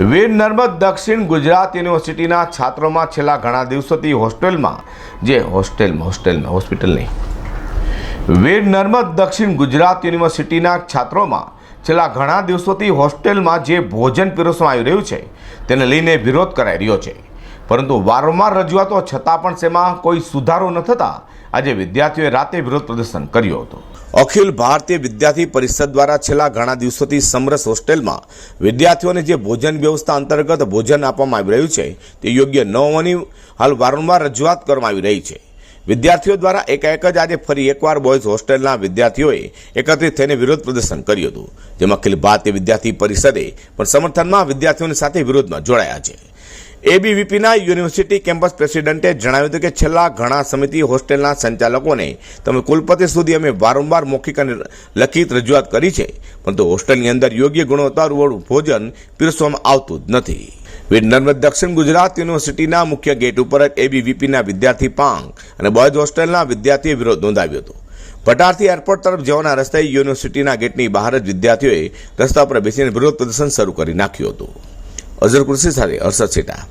વીર નર્મદ દક્ષિણ ગુજરાત યુનિવર્સિટીના છાત્રોમાં છેલ્લા ઘણા દિવસોથી હોસ્ટેલમાં, જે હોસ્ટેલમાં હોસ્ટેલમાં હોસ્પિટલ નહીં વીર નર્મદ દક્ષિણ ગુજરાત યુનિવર્સિટીના છાત્રોમાં છેલ્લા ઘણા દિવસોથી હોસ્ટેલમાં જે ભોજન પીરસવામાં આવી રહ્યું છે, તેને લઈને વિરોધ કરાઈ રહ્યો છે. પરંતુ વારંવાર રજૂઆતો છતાં પણ તેમાં કોઈ સુધારો ન થતાં આજે વિદ્યાર્થીઓએ રાતે વિરોધ પ્રદર્શન કર્યું હતું. અખિલ ભારતીય વિદ્યાર્થી પરિષદ દ્વારા છેલ્લા ઘણા દિવસોથી સમરસ હોસ્ટેલમાં વિદ્યાર્થીઓને જે ભોજન વ્યવસ્થા અંતર્ગત ભોજન આપવામાં આવી રહ્યું છે, તે યોગ્ય ન હોવાની હાલ વારંવાર રજૂઆત કરવામાં આવી રહી છે. વિદ્યાર્થીઓ દ્વારા એકાએક જ આજે ફરી એકવાર બોયઝ હોસ્ટેલના વિદ્યાર્થીઓએ એકત્રિત થઈને વિરોધ પ્રદર્શન કર્યું હતું. જેમાં અખિલ ભારતીય વિદ્યાર્થી પરિષદે પણ સમર્થનમાં વિદ્યાર્થીઓની સાથે વિરોધમાં જોડાયા છે. એબીવીપીના યુનિવર્સિટી કેમ્પસ પ્રેસિડેન્ટે જણાવ્યું હતું કે છેલ્લા ઘણા સમિતિ હોસ્ટેલના સંચાલકોને તમે કુલપતિ સુધી અમે વારંવાર મૌખિક અને લખિત રજૂઆત કરી છે, પરંતુ હોસ્ટેલની અંદર યોગ્ય ગુણવત્તાવાળું ભોજન પીરસવામાં આવતું જ નથી. નર્મદ દક્ષિણ ગુજરાત યુનિવર્સિટીના મુખ્ય ગેટ ઉપર જ એબીવીપીના વિદ્યાર્થી પાંગ અને બોયઝ હોસ્ટેલના વિદ્યાર્થીએ વિરોધ નોંધાવ્યો હતો. પટારથી એરપોર્ટ તરફ જવાના રસ્તે યુનિવર્સિટીના ગેટની બહાર જ વિદ્યાર્થીઓએ રસ્તા પર બેસીને વિરોધ પ્રદર્શન શરૂ કરી નાખ્યું હતું. અઝર કૃષિ સાથે હર્ષદ સેટા.